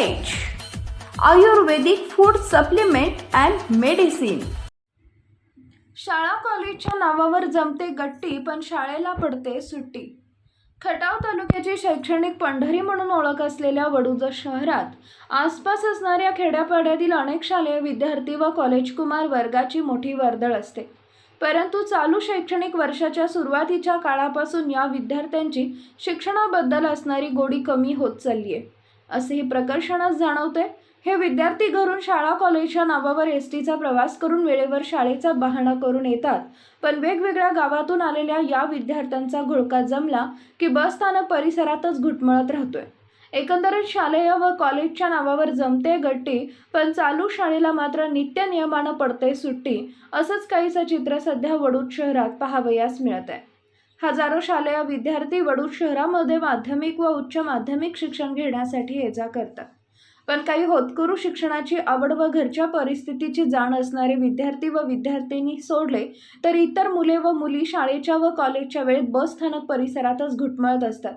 Ayurvedic food supplement and medicine शाळा कॉलेजच्या नावावर जमते गट्टी पण शाळेला पडते सुट्टी. खटाव तालुक्याची शैक्षणिक पंढरी म्हणून ओळख असलेल्या वडूज शहरात आसपास असणाऱ्या खेड्यापाड्यातील अनेक शालेय विद्यार्थी व कॉलेजकुमार वर्गाची मोठी वर्दळ असते. परंतु चालू शैक्षणिक वर्षाच्या सुरुवातीच्या काळापासून या विद्यार्थ्यांची शिक्षणाबद्दल असणारी गोडी कमी होत चालली आहे असे हे प्रकर्षणच जाणवते हे विद्यार्थी घरून शाळा कॉलेजच्या नावावर एस टीचा प्रवास करून वेळेवर शाळेचा बहाणा करून येतात. पण वेगवेगळ्या गावातून आलेल्या या विद्यार्थ्यांचा घोळका जमला की बस स्थानक परिसरातच घुटमळत राहतोय. एकंदरीत शालेय व कॉलेजच्या नावावर जमते गट्टी पण चालू शाळेला मात्र नित्य नियमानं पडते सुट्टी असंच काहीसं चित्र सध्या वडूद शहरात पाहावयास मिळत आहे हजारो शालेय विद्यार्थी वडूद शहरामध्ये माध्यमिक व उच्च माध्यमिक शिक्षण घेण्यासाठी ये जा करतात. पण काही होतकरू शिक्षणाची आवड व घरच्या परिस्थितीची जाण असणारे विद्यार्थी व विद्यार्थिनी सोडले तर इतर मुले व मुली शाळेच्या व कॉलेजच्या वेळेत बस स्थानक परिसरातच घुटमळत असतात.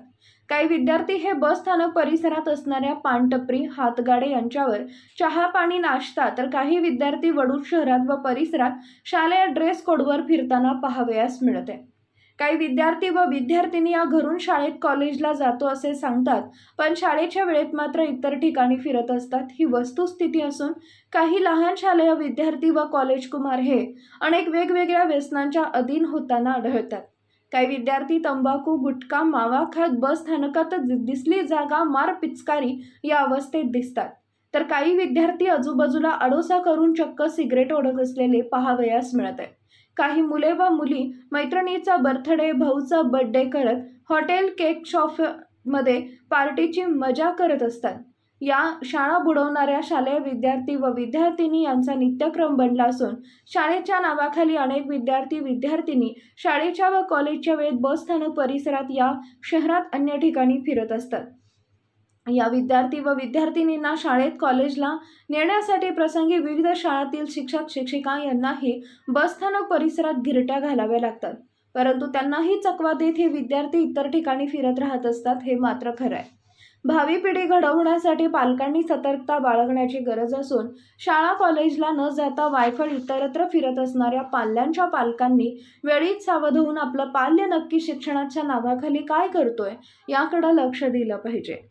काही विद्यार्थी हे बस स्थानक परिसरात असणाऱ्या पानटपरी हातगाडे यांच्यावर चहा पाणी नाश्ता तर काही विद्यार्थी वडूद शहरात व परिसरात शालेय ड्रेस कोडवर फिरताना पाहावयास मिळते. काही विद्यार्थी व विद्यार्थिनी या घरून शाळेत कॉलेजला जातो असे सांगतात. पण शाळेच्या वेळेत मात्र इतर ठिकाणी फिरत असतात. ही वस्तुस्थिती असून काही लहान शालेय विद्यार्थी व कॉलेज कुमार हे अनेक वेगवेगळ्या व्यसनांच्या अधीन होताना आढळतात. काही विद्यार्थी तंबाखू गुटखा मावा खात बस स्थानकातच दिसली जागा मार पिचकारी या अवस्थेत दिसतात. तर काही विद्यार्थी आजूबाजूला अडोसा करून चक्क सिगरेट ओढत असलेले पहावयास मिळत आहे काही मुले व मुली मैत्रिणीचा बर्थडे भाऊचा बर्थडे करत हॉटेल केक शॉपमध्ये पार्टीची मजा करत असतात. या शाळा बुडवणाऱ्या शालेय विद्यार्थी व विद्यार्थिनी यांचा नित्यक्रम बनला असून शाळेच्या नावाखाली अनेक विद्यार्थी विद्यार्थिनी शाळेच्या व कॉलेजच्या वेळेत बसस्थानक परिसरात या शहरात अन्य ठिकाणी फिरत असतात. या विद्यार्थी व विद्यार्थिनींना शाळेत कॉलेजला नेण्यासाठी प्रसंगी विविध शाळातील शिक्षक शिक्षिका यांनाही बसस्थानक परिसरात गिरट्या घालाव्या लागतात. परंतु त्यांनाही चकवा देत हे विद्यार्थी इतर ठिकाणी फिरत राहत असतात हे मात्र खरं आहे. भावी पिढी घडवण्यासाठी पालकांनी सतर्कता बाळगण्याची गरज असून शाळा कॉलेजला न जाता वायफळ इतरत्र फिरत असणाऱ्या पाल्यांच्या पालकांनी वेळीच सावध होऊन आपलं पाल्य नक्की शिक्षणाच्या नावाखाली काय करतोय याकडे लक्ष दिलं पाहिजे.